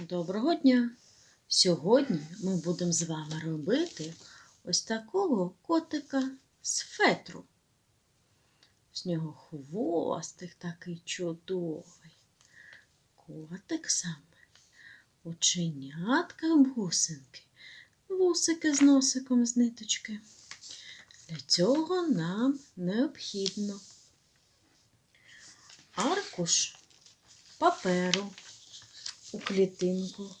Доброго дня! Сьогодні ми будемо з вами робити ось такого котика з фетру. З нього хвостик такий чудовий. Котик саме. Оченятка бусинки, вусики з носиком з ниточки. Для цього нам необхідно аркуш паперу у клітинку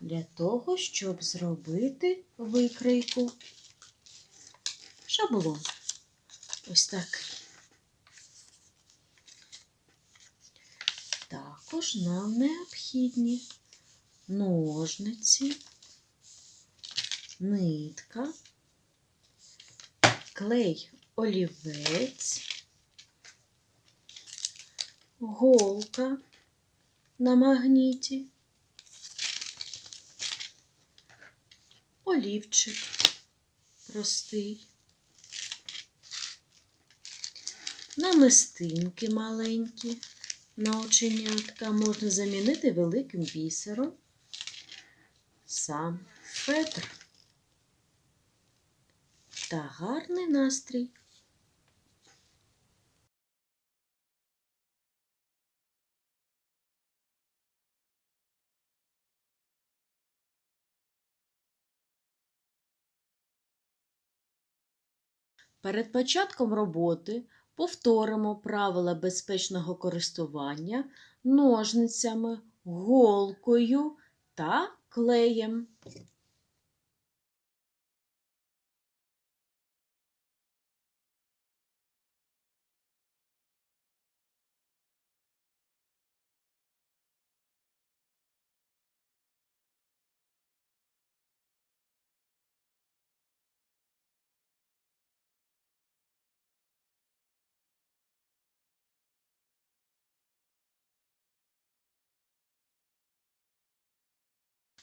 для того, щоб зробити викрийку. Шаблон. Ось такий. Також нам необхідні ножниці, нитка, клей олівець, голка на магніті, олівчик простий, намистинки маленькі на оченятка можна замінити великим бісером, сам фетр та гарний настрій. Перед початком роботи повторимо правила безпечного користування ножницями, голкою та клеєм.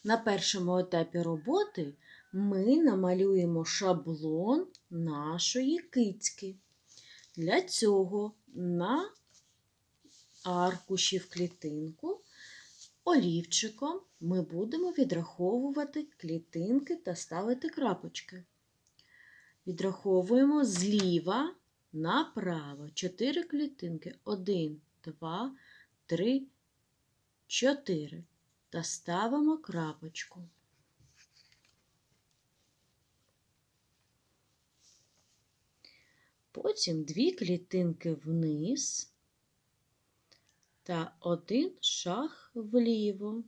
На першому етапі роботи ми намалюємо шаблон нашої кицьки. Для цього на аркуші в клітинку олівчиком ми будемо відраховувати клітинки та ставити крапочки. Відраховуємо зліва направо. Чотири клітинки. Один, два, три, чотири та ставимо крапочку. Потім дві клітинки вниз та один шаг вліво.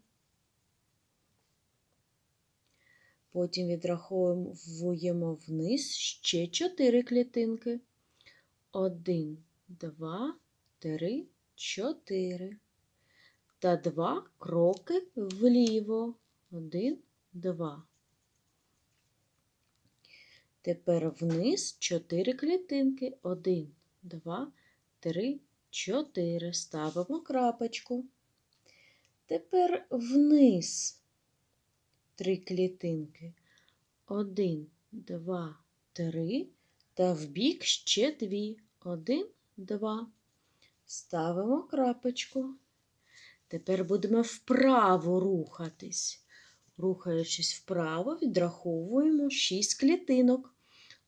Потім відраховуємо вниз ще чотири клітинки. Один, два, три, чотири та два кроки вліво. Один, два. Тепер вниз чотири клітинки. Один, два, три, чотири. Ставимо крапочку. Тепер вниз три клітинки. Один, два, три. Та вбік ще дві. Один, два. Ставимо крапочку. Тепер будемо вправо рухатись. Рухаючись вправо, відраховуємо 6 клітинок.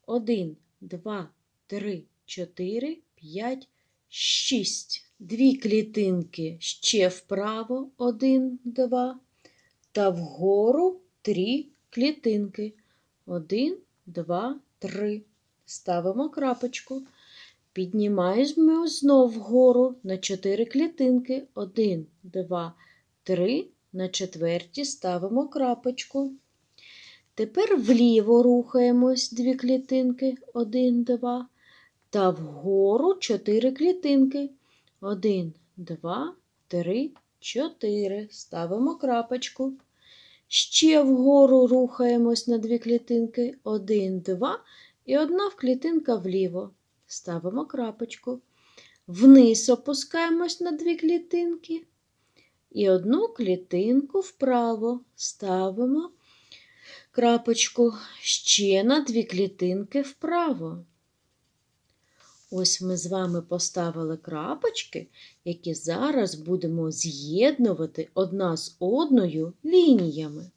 1, 2, 3, 4, 5, 6. Дві клітинки ще вправо, 1, 2. Та вгору 3 клітинки. 1, 2, 3. Ставимо крапочку. Піднімаємо знов вгору на 4 клітинки. 1, 2, 3. На четверті ставимо крапочку. Тепер вліво рухаємось 2 клітинки. 1, 2. Та вгору 4 клітинки. 1, 2, 3, 4. Ставимо крапочку. Ще вгору рухаємось на 2 клітинки. 1, 2 і одна в клітинка вліво ставимо крапочку. Вниз опускаємось на дві клітинки. І одну клітинку вправо ставимо крапочку ще на дві клітинки вправо. Ось ми з вами поставили крапочки, які зараз будемо з'єднувати одна з одною лініями.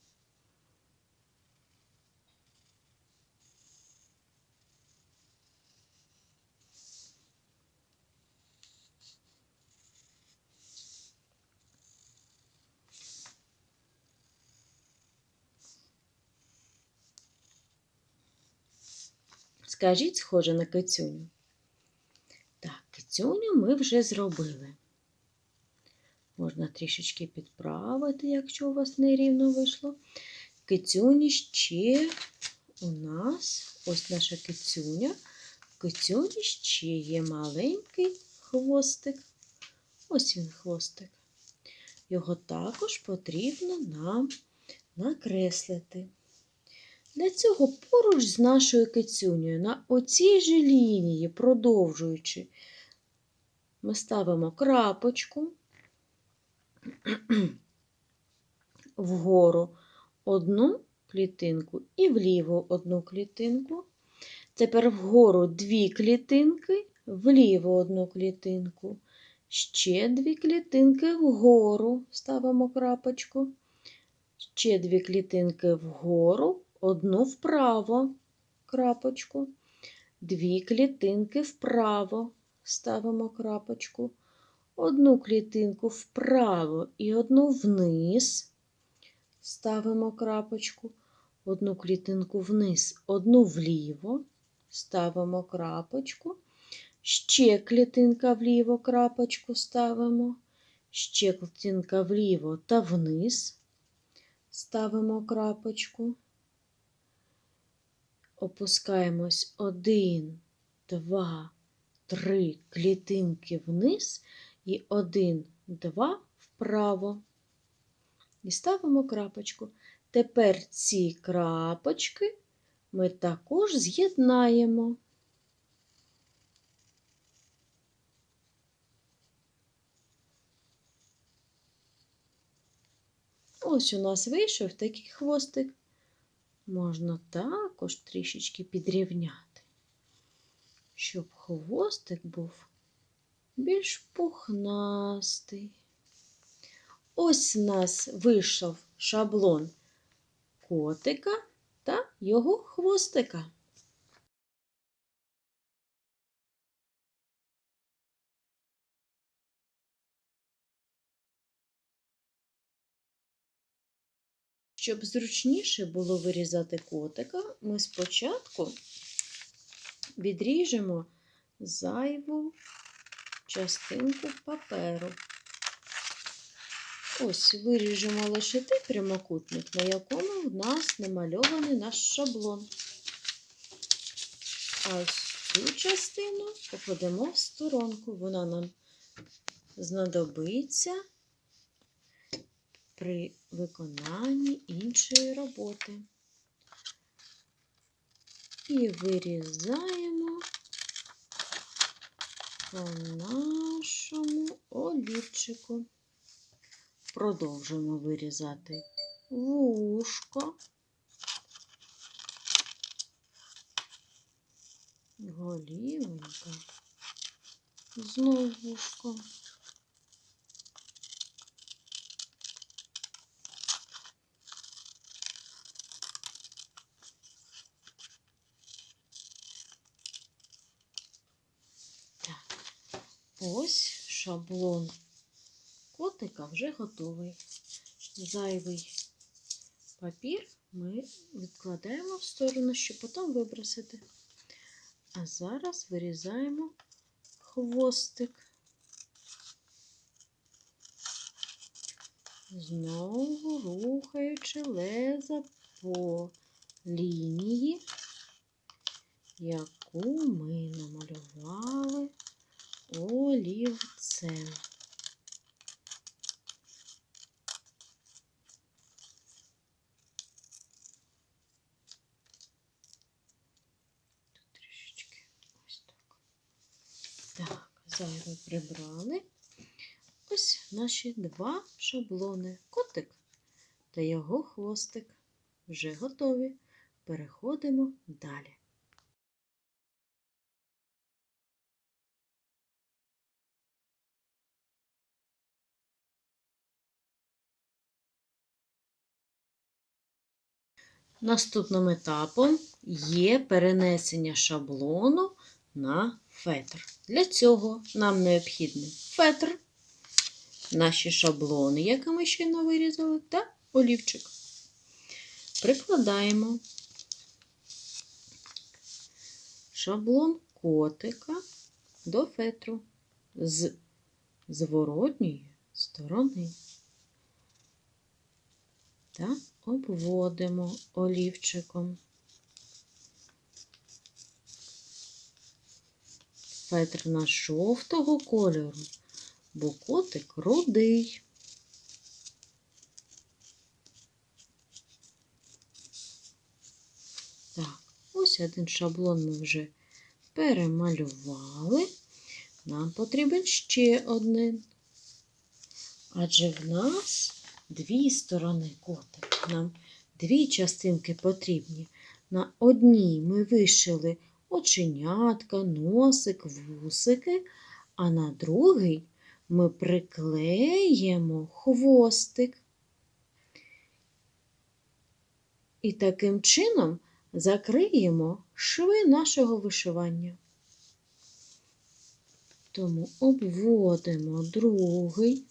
Скажіть, схоже на кицюню. Так, кицюню ми вже зробили. Можна трішечки підправити, якщо у вас нерівно вийшло. Кицюні ще у нас ось наша кицюня. Кицюні ще є маленький хвостик. Ось він хвостик. Його також потрібно нам накреслити. Для цього поруч з нашою кицюнею на оцій же лінії, продовжуючи, ми ставимо крапочку вгору одну клітинку і вліво одну клітинку. Тепер вгору дві клітинки, вліво одну клітинку. Ще дві клітинки вгору ставимо крапочку. Ще дві клітинки вгору, одну вправо крапочку. Дві клітинки вправо ставимо крапочку. Одну клітинку вправо і одну вниз. Ставимо крапочку. Одну клітинку вниз, одну вліво. Ставимо крапочку. Ще клітинка вліво крапочку ставимо. Ще клітинка вліво та вниз. Ставимо крапочку. Опускаємось один, два, три клітинки вниз і один, два вправо. І ставимо крапочку. Тепер ці крапочки ми також з'єднаємо. Ось у нас вийшов такий хвостик. Можна також трішечки підрівняти, щоб хвостик був більш пухнастий. Ось у нас вийшов шаблон котика та його хвостика. Щоб зручніше було вирізати котика, ми спочатку відріжемо зайву частинку паперу. Ось виріжемо лише той прямокутник, на якому в нас намальований наш шаблон. А ось цю частину покладемо в сторонку. Вона нам знадобиться при виконанні іншої роботи. І вирізаємо по нашому олівчику. Продовжуємо вирізати вушко, голівонька, знову вушко. Так, ось шаблон котика вже готовий. Зайвий папір ми відкладаємо в сторону, щоб потім вибросити. А зараз вирізаємо хвостик. Знову рухаючи леза по лінії, яку ми намалювали Так, зайве прибрали. Ось наші два шаблони. Котик та його хвостик. Вже готові. Переходимо далі. Наступним етапом є перенесення шаблону на фетр. Для цього нам необхідний фетр, наші шаблони, які ми щойно вирізали, та олівчик. Прикладаємо шаблон котика до фетру з зворотньої сторони та обводимо олівчиком. Фетр на жовтого кольору, бо котик рудий. Так, ось один шаблон ми вже перемалювали. Нам потрібен ще один. Адже в нас дві сторони котика. Нам дві частинки потрібні. На одній ми вишили оченятка, носик, вусики, а на другий ми приклеїмо хвостик. І таким чином закриємо шви нашого вишивання. Тому обводимо другий.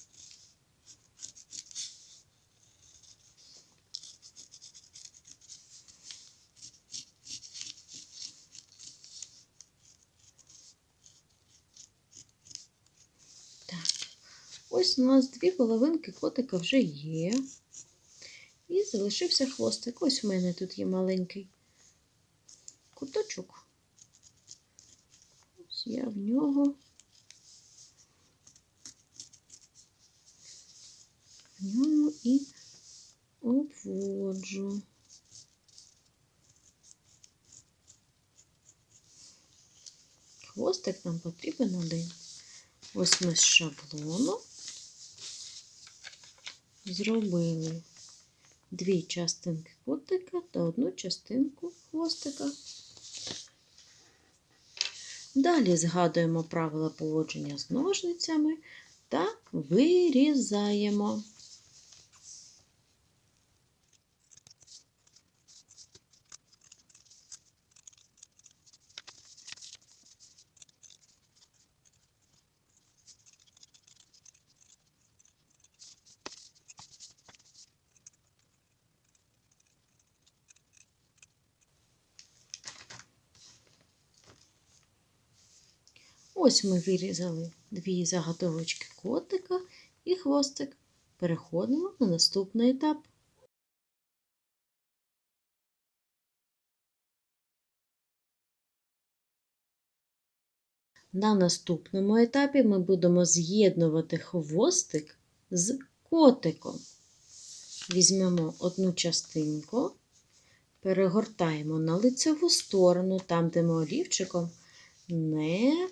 Так, ось у нас дві половинки котика вже є. І залишився хвостик. Ось у мене тут є маленький куточок. Ось я в нього. В ньому і обводжу. Хвостик нам потрібен один. Ось ми з шаблону зробили дві частинки котика та одну частинку хвостика. Далі згадуємо правила поводження з ножницями та вирізаємо. Ось ми вирізали дві заготовочки котика і хвостик. Переходимо на наступний етап. На наступному етапі ми будемо з'єднувати хвостик з котиком. Візьмемо одну частинку, перегортаємо на лицеву сторону, там, де ми олівчиком не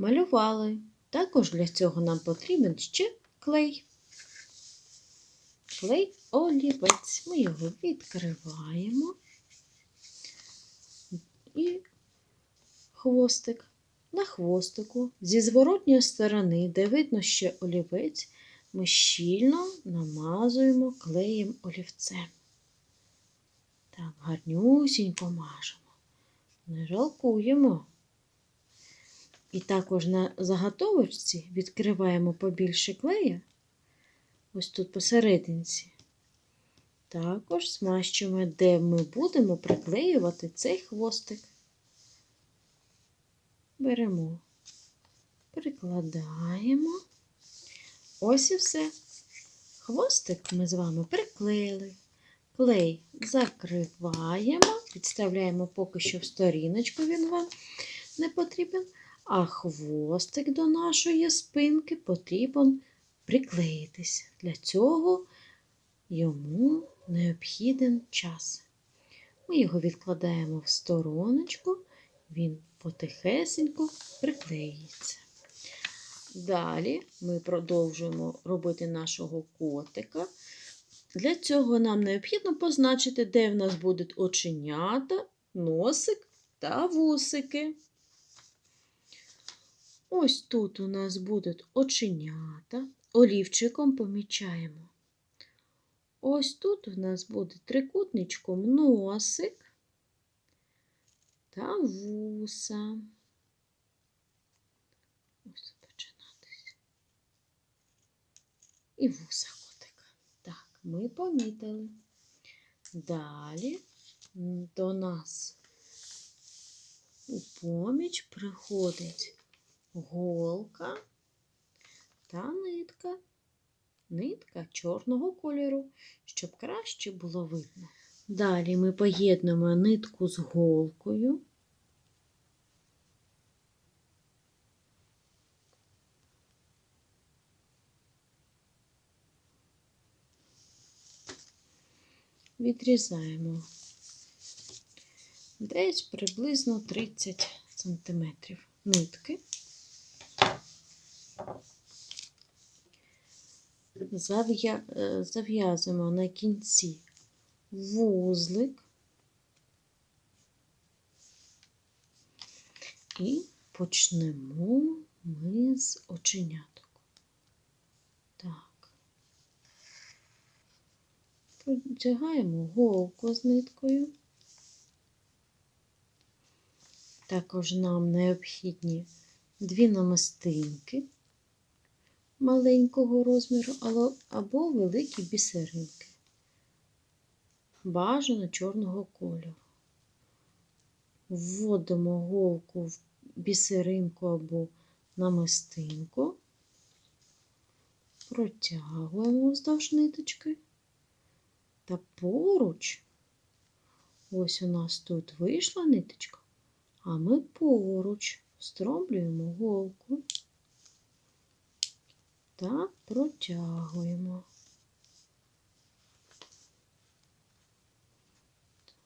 малювали. Також для цього нам потрібен ще клей. Клей олівець. Ми його відкриваємо і хвостик. На хвостику зі зворотньої сторони, де видно ще олівець, ми щільно намазуємо клеєм олівцем. Так, гарнюсінько мажемо. Не жалкуємо. І також на заготовочці відкриваємо побільше клея, ось тут посерединці. Також змащуємо, де ми будемо приклеювати цей хвостик. Беремо, прикладаємо. Ось і все. Хвостик ми з вами приклеїли. Клей закриваємо, підставляємо поки що в сторіночку, він вам не потрібен. А хвостик до нашої спинки потрібен приклеїтись. Для цього йому необхіден час. Ми його відкладаємо в стороночку, він потихесенько приклеїться. Далі ми продовжуємо робити нашого котика. Для цього нам необхідно позначити, де в нас будуть оченята, носик та вусики. Ось тут у нас будуть оченята. Олівчиком помічаємо ось тут у нас буде трикутничком носик та вуса. Ось починатися. І вуса котика. Так, ми помітили. Далі до нас у поміч приходить голка та нитка. Нитка чорного кольору, щоб краще було видно. Далі ми поєднуємо нитку з голкою. Відрізаємо десь приблизно 30 см нитки. Е, Зав'язуємо на кінці вузлик і почнемо ми з оченяток. Так. Продягаємо голку з ниткою. Також нам необхідні дві намистинки маленького розміру або великі бісеринки. Бажано чорного кольору. Вводимо голку в бісеринку або намистинку, протягуємо вздовж ниточки та поруч. Ось у нас тут вийшла ниточка, а ми поруч стромлюємо голку та протягуємо.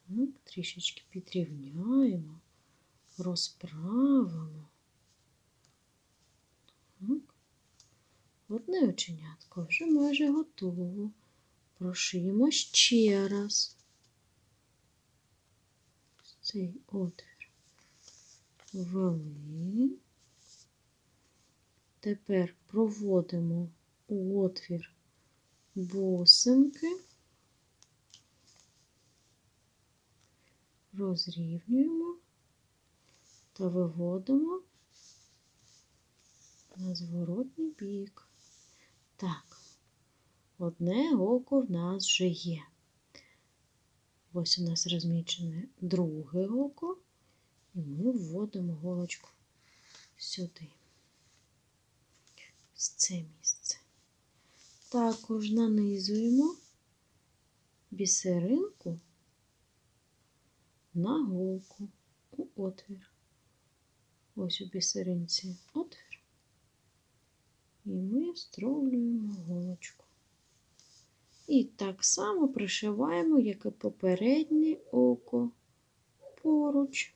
Так, трішечки підрівняємо, розправимо. Так. Одне оченятко вже майже готово. Прошиємо ще раз. Цей отвір ввели. Тепер проводимо у отвір бусинки, розрівнюємо та виводимо на зворотній бік. Так, одне око в нас вже є. Ось у нас розмічене друге око, і ми вводимо голочку сюди з це місце. Також нанизуємо бісеринку на голку у отвір. Ось у бісеринці отвір. І ми встромлюємо голочку. І так само пришиваємо, як і попереднє око поруч.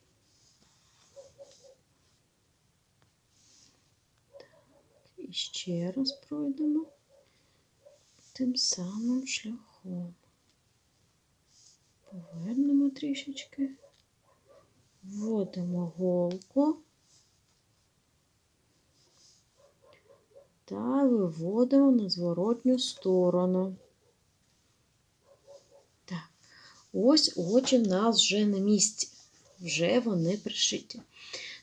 І ще раз пройдемо тим самим шляхом. Повернемо трішечки, вводимо голку та виводимо на зворотню сторону. Так, ось очі в нас вже на місці, вже вони пришиті.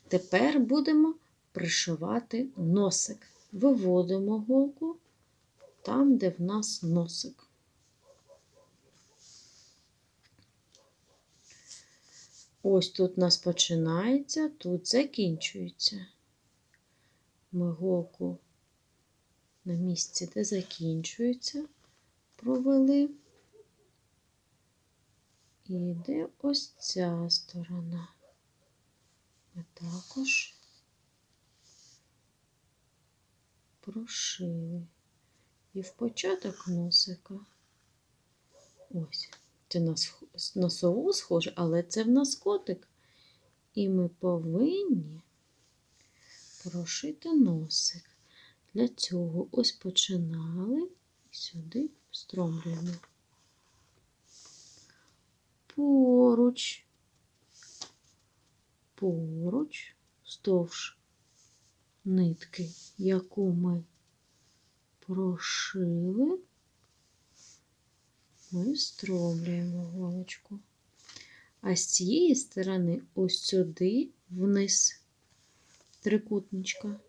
Тепер будемо пришивати носик виводимо голку там, де в нас носик. Ось тут у нас починається, тут закінчується. Ми голку на місці, де закінчується, провели. І йде ось ця сторона. Ми також прошили. І в початок носика. Ось, це на носову схоже, але це в нас котик. І ми повинні прошити носик. Для цього ось починали і сюди встромлюємо. Поруч, поруч, вздовж нитки, яку ми прошили, ми встромлюємо голочку. А з цієї сторони ось сюди вниз трикутничка.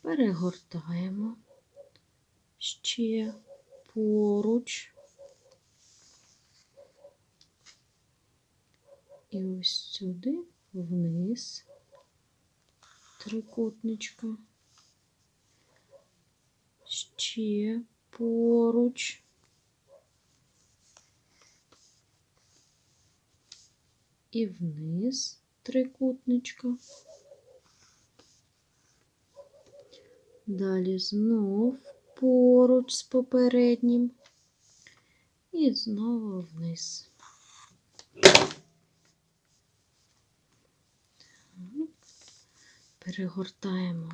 Перегортаємо ще поруч. І ось сюди вниз трикутничка. Ще поруч. І вниз трикутничка. Далі знов поруч з попереднім. І знову вниз. Так. Перегортаємо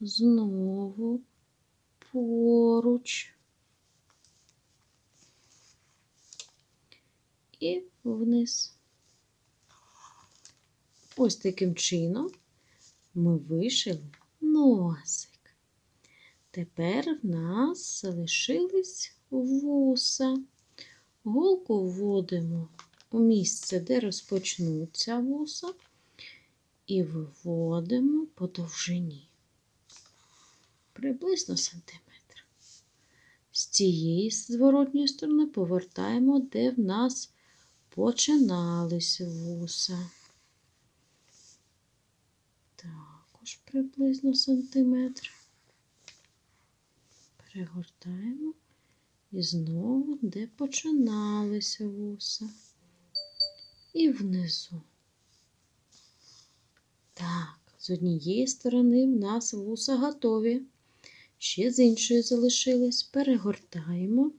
знову поруч і вниз. Ось таким чином ми вишили носик. Тепер в нас залишились вуса. Голку вводимо у місце, де розпочнуться вуса, і виводимо по довжині приблизно сантиметр. З цієї зворотньої сторони повертаємо, де в нас починались вуса. Також приблизно сантиметр. Перегортаємо і знову, де починалися вуса. І внизу. Так, з однієї сторони в нас вуса готові. Ще з іншої залишились. Перегортаємо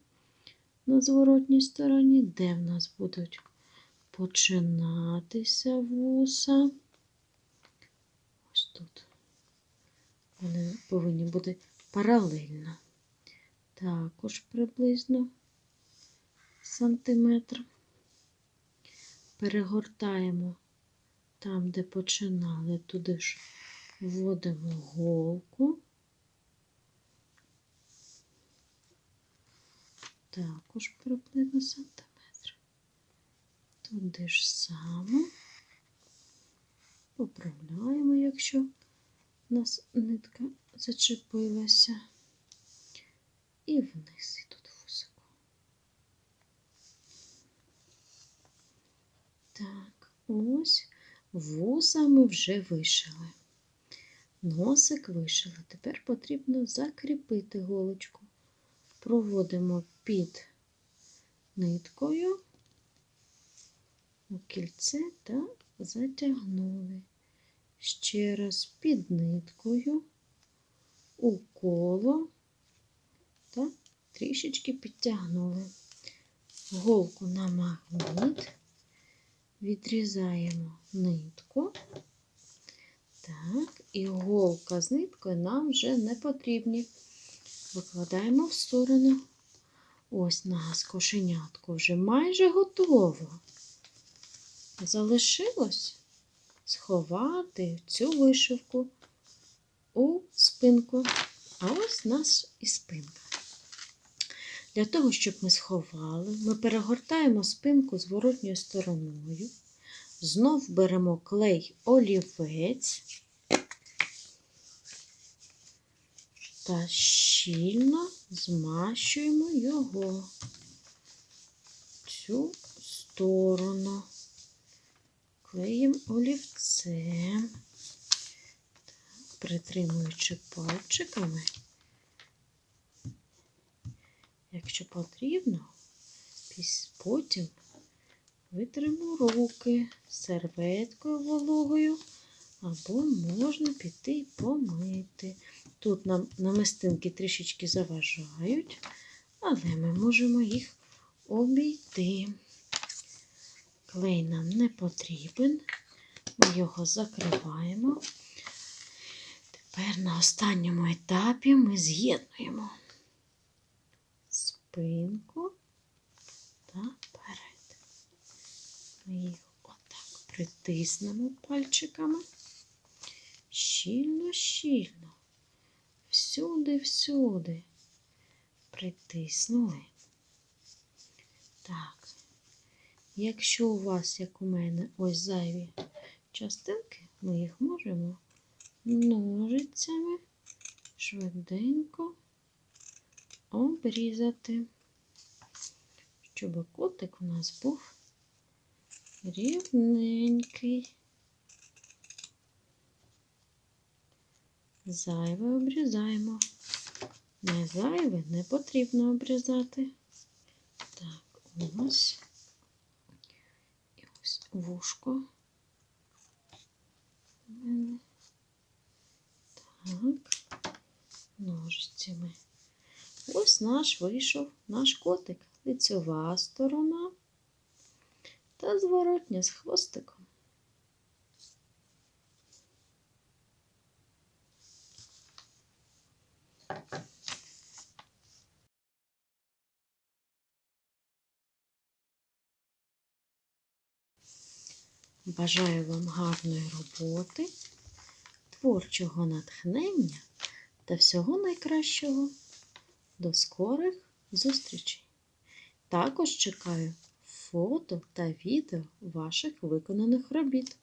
на зворотній стороні, де в нас будуть починатися вуса. Ось тут. Вони повинні бути паралельно. Також приблизно сантиметр. Перегортаємо там, де починали, туди ж вводимо голку. Також приблизно сантиметр. Туди ж само поправляємо, якщо у нас нитка зачепилася. І вниз і тут вусику. Так, ось вуса ми вже вишили. Носик вишили. Тепер потрібно закріпити голочку. Проводимо під ниткою у кільце та затягнули. Ще раз під ниткою у коло та трішечки підтягнули. Голку на магніт, відрізаємо нитку. Так, і голка з ниткою нам вже не потрібні. Викладаємо в сторону. Ось нас кошенятко вже майже готово. Залишилось сховати цю вишивку у спинку. А ось нас і спинка. Для того, щоб ми сховали, ми перегортаємо спинку зворотньою стороною, знов беремо клей олівець та щільно змащуємо його цю сторону, клеїмо олівцем, притримуючи пальчиками. Якщо потрібно, потім витримо руки серветкою вологою, або можна піти і помити. Тут нам намистинки трішечки заважають, але ми можемо їх обійти. Клей нам не потрібен, ми його закриваємо. Тепер на останньому етапі ми з'єднуємо спинку та перед. Ми їх отак притиснемо пальчиками. Щільно, щільно, всюди, всюди притиснули. Так, Якщо у вас, як у мене, ось зайві частинки, ми їх можемо ножицями швиденько обрізати, щоб котик у нас був рівненький. Зайве обрізаємо. Не зайве не потрібно обрізати. Так, ось. І ось вушко. У. Так, ножицями. Ось наш вийшов наш котик. Лицьова сторона та зворотня з хвостиком. Бажаю вам гарної роботи, творчого натхнення та всього найкращого. До скорих зустрічей! Також чекаю фото та відео ваших виконаних робіт.